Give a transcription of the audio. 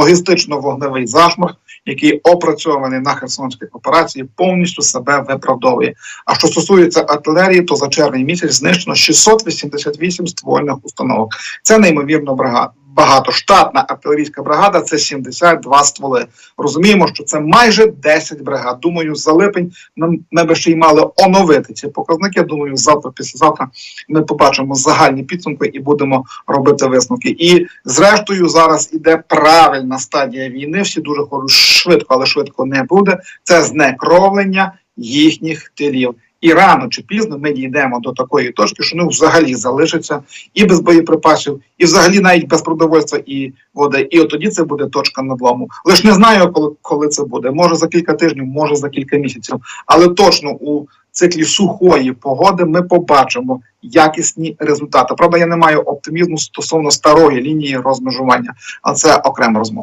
логістично-вогневий зашмах, який опрацьований на Херсонській операції, повністю себе виправдовує. А що стосується артилерії, то за червень місяць знищено 688 ствольних установок. Це неймовірно бригада. Багато штатна артилерійська бригада це 72 стволи. Розуміємо, що це майже 10 бригад. Думаю, за липень ми би ще й мали оновити ці показники. Думаю, завтра, післязавтра ми побачимо загальні підсумки і будемо робити висновки. І зрештою, зараз іде правильна стадія війни. Всі дуже хочуть швидко, але швидко не буде. Це знекровлення їхніх тилів. І рано чи пізно ми дійдемо до такої точки, що вони взагалі залишаться і без боєприпасів, і взагалі навіть без продовольства і води. І от тоді це буде точка надлому. Лише не знаю, коли, коли це буде. Може за кілька тижнів, може за кілька місяців. Але точно у циклі сухої погоди ми побачимо якісні результати. Правда, я не маю оптимізму стосовно старої лінії розмежування, а це окрема розмова.